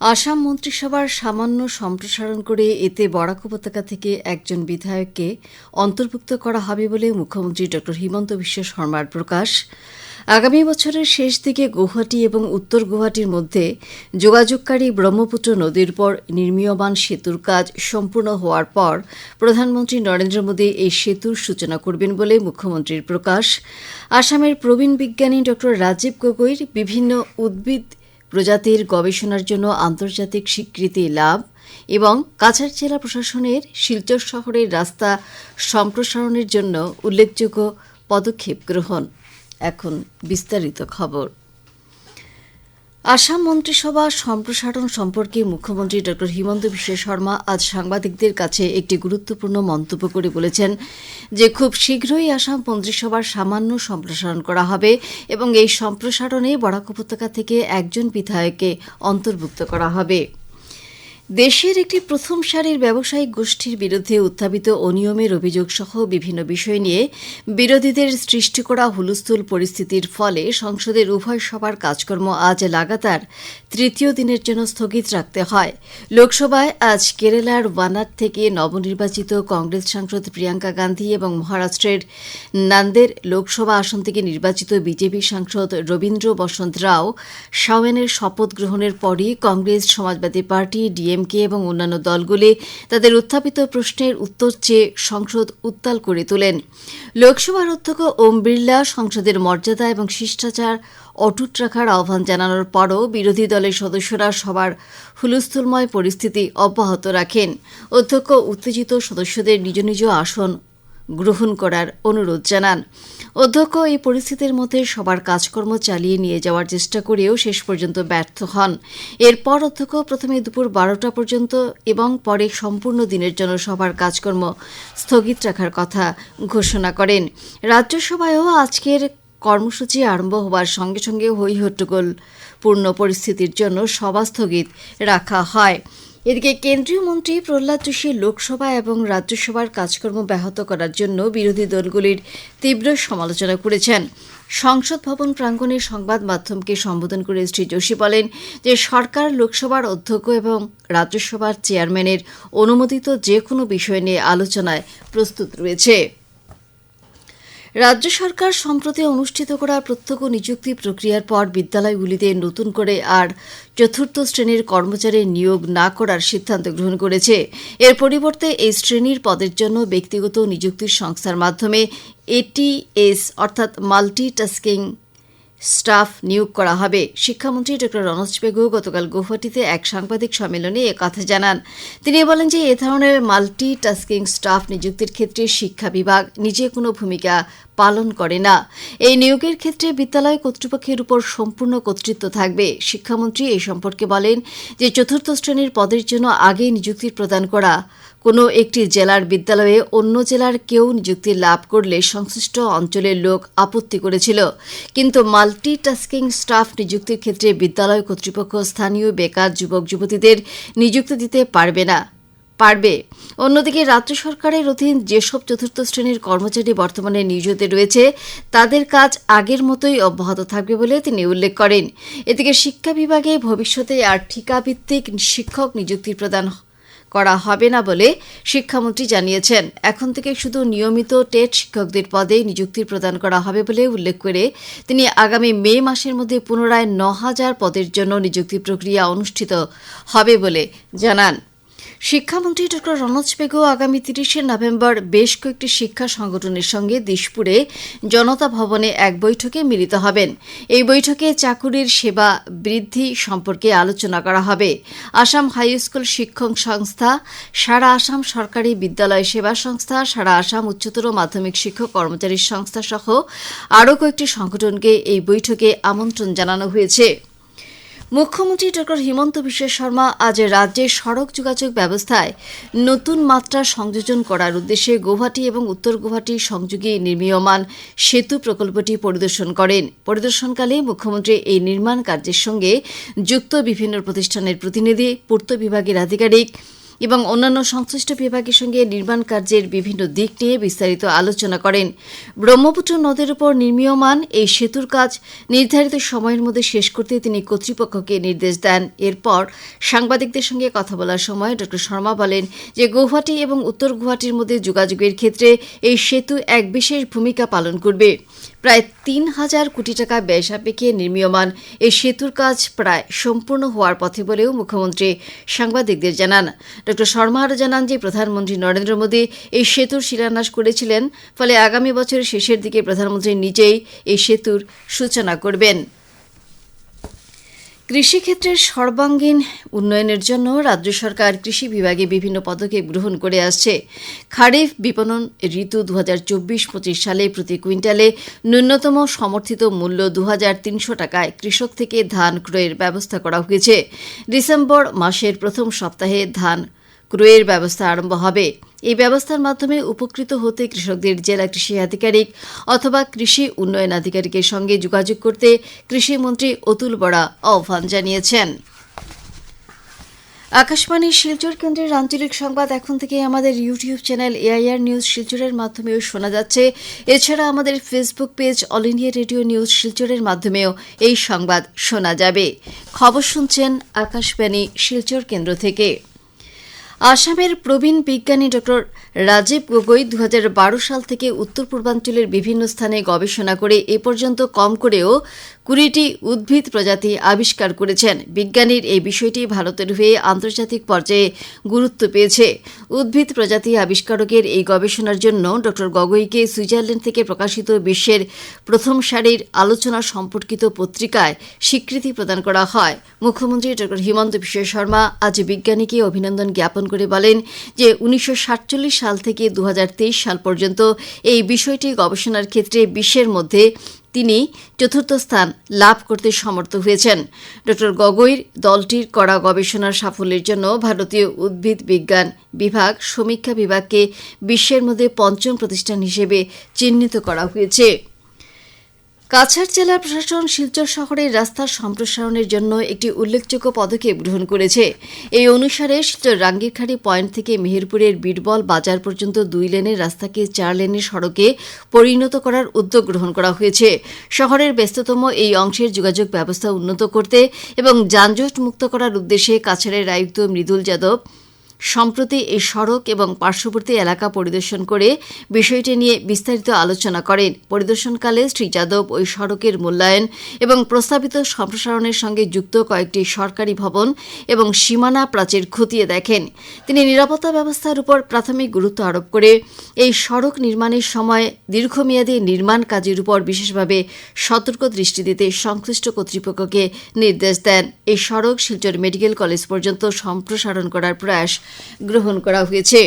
আসাম মন্ত্রিসভার সামান্য সম্প্রসারণ করে এতে বরাক উপত্যকা থেকে একজন বিধায়ককে অন্তর্ভুক্ত করা হবে বলে মুখ্যমন্ত্রী ড. হিমন্ত বিশ্ব শর্মার প্রকাশ। আগামী বছরের শেষ দিকে গুয়াহাটি এবং উত্তর গুয়াহাটির মধ্যে যোগাযোগকারী ব্রহ্মপুত্র নদীর পর নির্মীয়মান সেতুর কাজ সম্পূর্ণ হওয়ার পর প্রধানমন্ত্রী নরেন্দ্র মোদী এই সেতুর সূচনা করবেন বলে মুখ্যমন্ত্রীর প্রকাশ। আসামের প্রবীণ বিজ্ঞানী ড. রাজীব গগৈর বিভিন্ন উদ্ভিদ প্রজাতির গবেষণার জন্য আন্তর্জাতিক স্বীকৃতি লাভ এবং কাছাড় জেলা প্রশাসনের শিলচর শহরের রাস্তা সম্প্রসারণের জন্য উল্লেখযোগ্য পদক্ষেপ গ্রহণ। এখন বিস্তারিত খবর। আসাম মন্ত্রিসভা সম্প্রসারণ সম্পর্কে মুখ্যমন্ত্রী ড হিমন্ত বিশ্ব শর্মা আজ সাংবাদিকদের কাছে একটি গুরুত্বপূর্ণ মন্তব্য করে বলেছেন যে খুব শীঘ্রই আসাম মন্ত্রিসভার সামান্য সম্প্রসারণ করা হবে এবং এই সম্প্রসারণে বরাক উপত্যকা থেকে একজন বিধায়ককে অন্তর্ভুক্ত করা হবে। দেশের একটি প্রথম সারির ব্যবসায়িক গোষ্ঠীর বিরুদ্ধে উত্থাপিত অনিয়মের অভিযোগ সহ বিভিন্ন বিষয় নিয়ে বিরোধীদের সৃষ্টি করা হুলস্থুল পরিস্থিতির ফলে সংসদের উভয় সভার কাজকর্ম আজ লাগাতার তৃতীয় দিনের জন্য স্থগিত রাখতে হয়। লোকসভায় আজ কেরালার ওয়ানাদ থেকে নবনির্বাচিত কংগ্রেস সাংসদ প্রিয়াঙ্কা গান্ধী এবং মহারাষ্ট্রের নান্দের লোকসভা আসন থেকে নির্বাচিত বিজেপি সাংসদ রবীন্দ্র বসন্ত রাও সাওয়েনের শপথ গ্রহণের পরই কংগ্রেস সমাজবাদী পার্টি ডিএমকে এবং অন্যান্য দলগুলি তাদের উত্থাপিত প্রশ্নের উত্তর চেয়ে সংসদ উত্তাল করে তোলেন। লোকসভার অধ্যক্ষ ওম বিড়লা সংসদের মর্যাদা এবং শিষ্টাচার অটুট রাখার আহ্বান জানানোর পরও বিরোধী দলের সদস্যরা সবার হুলস্থুলময় পরিস্থিতি অব্যাহত রাখেন। অধ্যক্ষ উত্তেজিত সদস্যদের নিজ নিজ আসন গ্রহণ করার অনুরোধ জানান। অধ্যক্ষ এই পরিস্থিতির মধ্যে সবার কাজকর্ম চালিয়ে নিয়ে যাওয়ার চেষ্টা করেও শেষ পর্যন্ত ব্যর্থ হন। এরপর অধ্যক্ষ প্রথমে দুপুর বারোটা পর্যন্ত এবং পরে সম্পূর্ণ দিনের জন্য সবার কাজকর্ম স্থগিত রাখার কথা ঘোষণা করেন। রাজ্যসভায়ও আজকের কর্মসূচি আরম্ভ হওয়ার সঙ্গে সঙ্গে হই হট্টগোল পূর্ণ পরিস্থিতির জন্য সভা স্থগিত রাখা হয়। এদিকে কেন্দ্রীয় মন্ত্রী প্রহ্লাদ যোশী লোকসভা এবং রাজ্যসভার কাজকর্ম ব্যাহত করার জন্য বিরোধী দলগুলির তীব্র সমালোচনা করেছেন। সংসদ ভবন প্রাঙ্গণে সংবাদ মাধ্যমকে সম্বোধন করে শ্রী যোশী বলেন যে, সরকার, লোকসভার অধ্যক্ষ এবং রাজ্যসভার চেয়ারম্যানের অনুমোদিত যে কোনো বিষয় নিয়ে আলোচনায় প্রস্তুত রয়েছে। রাজ্য সরকার সম্প্রতি অনুষ্ঠিত করা প্রত্যক্ষ নিযুক্তি প্রক্রিয়ার পর বিদ্যালয়গুলিতে নতুন করে আর চতুর্থ শ্রেণির কর্মচারী নিয়োগ না করার সিদ্ধান্ত গ্রহণ করেছে। এর পরিবর্তে এই শ্রেণির পদের জন্য ব্যক্তিগত নিযুক্তির সংস্থার মাধ্যমে এটিএস অর্থাৎ মাল্টিটাস্কিং স্টাফ নিয়োগ করা হবে। শিক্ষামন্ত্রী ড রনজ পেগু গতকাল গৌহাটিতে এক সাংবাদিক সম্মেলনে এ কথা জানান। তিনি বলেন যে, এ ধরনের মাল্টি টাস্কিং স্টাফ নিযুক্তির ক্ষেত্রে শিক্ষা বিভাগ নিজে কোনো ভূমিকা পালন করে না। এই নিয়োগের ক্ষেত্রে বিদ্যালয় কর্তৃপক্ষের উপর সম্পূর্ণ কর্তৃত্ব থাকবে। শিক্ষামন্ত্রী এই সম্পর্কে বলেন যে, চতুর্থ শ্রেণির পদের জন্য আগে নিযুক্তি প্রদান করা কোনো একটি জেলার বিদ্যালয়ে অন্য জেলার কেউ নিযুক্তি লাভ করলে সংশ্লিষ্ট অঞ্চলের লোক আপত্তি করেছিল। কিন্তু মাল্টিটাস্কিং স্টাফ নিযুক্তির ক্ষেত্রে বিদ্যালয় কর্তৃপক্ষ স্থানীয় বেকার যুবক যুবতীদের নিযুক্তি দিতে পারবে না। পারবে। অন্যদিকে রাজ্য সরকারের অধীন যেসব চতুর্থ শ্রেণির কর্মচারী বর্তমানে নিয়োজিত রয়েছে, তাদের কাজ আগের মতোই অব্যাহত থাকবে বলে তিনি উল্লেখ করেন। এদিকে শিক্ষা বিভাগে ভবিষ্যতে আর ঠিকাভিত্তিক শিক্ষক নিযুক্তি প্রদান করা হবে না বলে শিক্ষামন্ত্রী জানিয়েছেন। এখন থেকে শুধু নিয়মিত টেট শিক্ষকদের পদে নিযুক্তি প্রদান করা হবে বলে উল্লেখ করে তিনি আগামী মে মাসের মধ্যে পুনরায় ন হাজার পদের জন্য নিযুক্তি প্রক্রিয়া অনুষ্ঠিত হবে বলে জানান। শিক্ষামন্ত্রী ড রনজ পেগু আগামী তিরিশে নভেম্বর বেশ কয়েকটি শিক্ষা সংগঠনের সঙ্গে দিশপুরে জনতা ভবনে এক বৈঠকে মিলিত হবেন। এই বৈঠকে চাকুরির সেবা বৃদ্ধি সম্পর্কে আলোচনা করা হবে। আসাম হাই স্কুল শিক্ষক সংস্থা, সারা আসাম সরকারি বিদ্যালয় সেবা সংস্থা, সারা আসাম উচ্চতর মাধ্যমিক শিক্ষক কর্মচারী সংস্থা সহ আরও কয়েকটি সংগঠনকে এই বৈঠকে আমন্ত্রণ জানানো হয়েছে। মুখ্যমন্ত্রী ডক্টর হিমন্ত বিশ্ব শর্মা আজ রাজ্যের সড়ক যোগাযোগ ব্যবস্থায় নতুন মাত্রা সংযোজন করার উদ্দেশ্যে গৌহাটি এবং উত্তর গৌহাটি সংযোগে নির্মীয়মান সেতু প্রকল্পটি পরিদর্শন করেন। পরিদর্শনকালে মুখ্যমন্ত্রী এই নির্মাণ কার্যের সঙ্গে যুক্ত বিভিন্ন প্রতিষ্ঠানের প্রতিনিধি, পূর্ত বিভাগের আধিকারিক এবং অন্যান্য সংশ্লিষ্ট বিভাগের সঙ্গে নির্মাণ কার্যের বিভিন্ন দিক নিয়ে বিস্তারিত আলোচনা করেন। ব্রহ্মপুত্র নদের উপর নির্মীয়মান এই সেতুর কাজ নির্ধারিত সময়ের মধ্যে শেষ করতে তিনি কর্তৃপক্ষকে নির্দেশ দেন। এরপর সাংবাদিকদের সঙ্গে কথা বলার সময় ড. শর্মা বলেন যে গৌহাটি এবং উত্তর গুয়াহাটির মধ্যে যোগাযোগের ক্ষেত্রে এই সেতু এক বিশেষ ভূমিকা পালন করবে। প্রায় তিন হাজার কোটি টাকা ব্যয় সাপেক্ষে নির্মীয়মান এই সেতুর কাজ প্রায় সম্পূর্ণ হওয়ার পথে বলেও মুখ্যমন্ত্রী সাংবাদিকদের জানান। ড শর্মা আরও জানান যে, প্রধানমন্ত্রী নরেন্দ্র মোদী এই সেতুর শিলান্যাস করেছিলেন, ফলে আগামী বছরের শেষের দিকে প্রধানমন্ত্রী নিজেই এই সেতুর সূচনা করবেন। কৃষিক্ষেত্রের সর্বাঙ্গীন উন্নয়নের জন্য রাজ্য সরকার কৃষি বিভাগে বিভিন্ন পদক্ষেপ গ্রহণ করে আসছে। খারিফ বিপণন ঋতু দু হাজার চব্বিশ পঁচিশ সালে প্রতি কুইন্টালে ন্যূনতম সমর্থিত মূল্য দু হাজার তিনশো টাকায় কৃষক থেকে ধান ক্রয়ের ব্যবস্থা করা হয়েছে। ডিসেম্বর মাসের প্রথম সপ্তাহে ধান ক্রয়ের ব্যবস্থা আরম্ভ হবে। এই ব্যবস্থার মাধ্যমে উপকৃত হতে কৃষকদের জেলা কৃষি আধিকারিক অথবা কৃষি উন্নয়ন আধিকারিকের সঙ্গে যোগাযোগ করতে কৃষিমন্ত্রী অতুল বরা আহ্বান জানিয়েছেন। আকাশবাণীর শিলচর কেন্দ্রের আঞ্চলিক সংবাদ এখন থেকে আমাদের ইউটিউব চ্যানেল এআইআর নিউজ শিলচরের মাধ্যমেও শোনা যাচ্ছে। এছাড়া আমাদের Facebook page All India Radio news শিলচরের মাধ্যমেও এই সংবাদ শোনা যাবে। খবর শুনছেন আকাশবাণী শিলচর কেন্দ্র থেকে। আসামের প্রবীণ বিজ্ঞানী ডক্টর রাজীব গগৈ দু হাজার বারো সাল থেকে উত্তর পূর্বাঞ্চলের বিভিন্ন স্থানে গবেষণা করে এ পর্যন্ত কম করেও কুড়িটি উদ্ভিদ প্রজাতি আবিষ্কার করেছেন। বিজ্ঞানীর এই বিষয়টি ভারতের হয়ে আন্তর্জাতিক পর্যায়ে গুরুত্ব পেয়েছে। উদ্ভিদ প্রজাতি আবিষ্কারকের এই গবেষণার জন্য ড গগৈকে সুইজারল্যান্ড থেকে প্রকাশিত বিশ্বের প্রথম সারির আলোচনা সম্পর্কিত পত্রিকায় স্বীকৃতি প্রদান করা হয়। মুখ্যমন্ত্রী ড হিমন্ত বিশ্ব শর্মা আজ বিজ্ঞানীকে অভিনন্দন জ্ঞাপন করে বলেন যে, উনিশশো সাতচল্লিশ সাল থেকে দু হাজার তেইশ সাল পর্যন্ত এই বিষয়টি গবেষণার ক্ষেত্রে বিশ্বের মধ্যে তিনি চতুর্থ স্থান লাভ করতে সমর্থ হয়েছেন। ড. গগৈর দলটির করা গবেষণার সাফল্যের জন্য ভারতীয় উদ্ভিদ বিজ্ঞান বিভাগ সমীক্ষা বিভাগকে বিশ্বের মধ্যে পঞ্চম প্রতিষ্ঠান হিসেবে চিহ্নিত করা হয়েছে। কাছাড় জেলা প্রশাসন শিলচর শহরের রাস্তার সম্প্রসারণের জন্য একটি উল্লেখযোগ্য পদক্ষেপ গ্রহণ করেছে। এই অনুসারে শিলচর রাঙ্গিরখাড়ি পয়েন্ট থেকে মেহেরপুরের বিটবল বাজার পর্যন্ত দুই লেনের রাস্তাকে চার লেনের সড়কে পরিণত করার উদ্যোগ গ্রহণ করা হয়েছে। শহরের ব্যস্ততম এই অংশের যোগাযোগ ব্যবস্থা উন্নত করতে এবং যানজট মুক্ত করার উদ্দেশ্যে কাছাড়ের আয়ুক্ত মৃদুল যাদব সম্প্রতি এই সড়ক এবং পার্শ্ববর্তী এলাকা পরিদর্শন করে বিষয়টি নিয়ে বিস্তারিত আলোচনা করেন। পরিদর্শনকালে শ্রী যাদব ওই সড়কের মূল্যায়ন এবং প্রস্তাবিত সম্প্রসারণের সঙ্গে যুক্ত কয়েকটি সরকারি ভবন এবং সীমানা প্রাচীর খতিয়ে দেখেন। তিনি নিরাপত্তা ব্যবস্থার উপর প্রাথমিক গুরুত্ব আরোপ করে এই সড়ক নির্মাণের সময় দীর্ঘমেয়াদী নির্মাণ কাজের উপর বিশেষভাবে সতর্ক দৃষ্টি দিতে সংশ্লিষ্ট কর্তৃপক্ষকে নির্দেশ দেন। এই সড়ক শিলচর মেডিকেল কলেজ পর্যন্ত সম্প্রসারণ করার প্রয়াস গ্রহণ করা হয়েছে।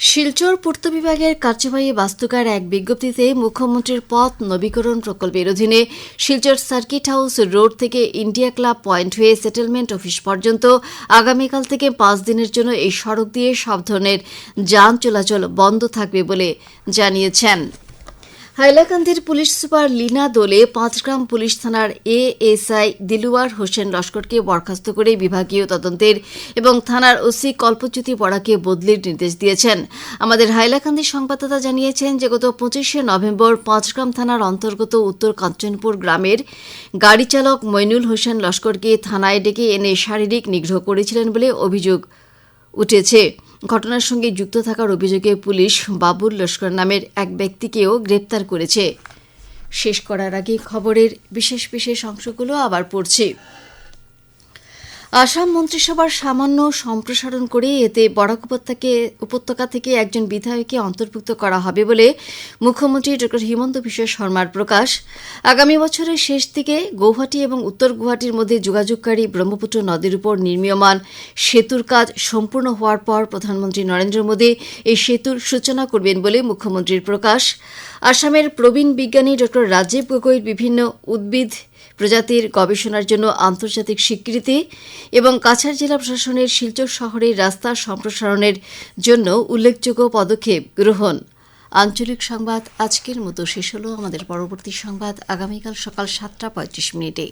শিলচর পূর্ত বিভাগের কার্যবাহী বাস্তুকার এক বিজ্ঞপ্তিতে মুখ্যমন্ত্রীর পথ নবীকরণ প্রকল্পের অধীনে শিলচর সার্কিট হাউস রোড থেকে ইন্ডিয়া ক্লাব পয়েন্ট হয়ে সেটেলমেন্ট অফিস পর্যন্ত আগামীকাল থেকে পাঁচ দিনের জন্য এই সড়ক দিয়ে সব ধরনের যান চলাচল বন্ধ থাকবে বলে জানিয়েছেন। হাইলাকান্দির police super Leena Dole Panchgram police থানার এএসআই দিলুয়ার হোসেন লস্করকে বরখাস্ত করে বিভাগীয় তদন্তের এবং থানার ওসি কল্পচ্যুতি পড়াকে বদলির নির্দেশ দিয়েছেন। আমাদের হাইলাকান্দির সংবাদদাতা জানিয়েছেন যে গত পঁচিশে নভেম্বর পাঁচগ্রাম থানার অন্তর্গত উত্তর কাঞ্চনপুর গ্রামের গাড়ি চালক মইনুল হোসেন লস্করকে থানায় ডেকে এনে শারীরিক নিগ্রহ করেছিলেন বলে অভিযোগ উঠেছে। ঘটনার সঙ্গে যুক্ত থাকার অভিযোগে পুলিশ বাবুল লস্কর নামের এক ব্যক্তিকেও গ্রেপ্তার করেছে। শেষ করার আগে খবরের বিশেষ বিশেষ অংশগুলো আবার পড়ছি। আসাম মন্ত্রিসভার সামান্য সম্প্রসারণ করে এতে বরাক উপত্যকে, উপত্যকা থেকে একজন বিধায়ককে অন্তর্ভুক্ত করা হবে বলে মুখ্যমন্ত্রী ড হিমন্ত বিশ্ব শর্মার প্রকাশ। আগামী বছরের শেষ দিকে গৌহাটি এবং উত্তর গুয়াহাটির মধ্যে যোগাযোগকারী ব্রহ্মপুত্র নদীর উপর নির্মীয়মান সেতুর কাজ সম্পূর্ণ হওয়ার পর প্রধানমন্ত্রী নরেন্দ্র মোদী এই সেতুর সূচনা করবেন বলে মুখ্যমন্ত্রীর প্রকাশ। আসামের প্রবীণ বিজ্ঞানী ড রাজীব গগৈর বিভিন্ন উদ্ভিদ প্রজাতির গবেষণার জন্য আন্তর্জাতিক স্বীকৃতি এবং কাছাড় জেলা প্রশাসনের শিলচর শহরের রাস্তা সম্প্রসারণের জন্য উল্লেখযোগ্য পদক্ষেপ গ্রহণ। আঞ্চলিক সংবাদ, আজকের মতো শেষ হল আমাদের পরবর্তী সংবাদ। আগামীকাল সকাল সাতটা পঁয়ত্রিশ মিনিটে।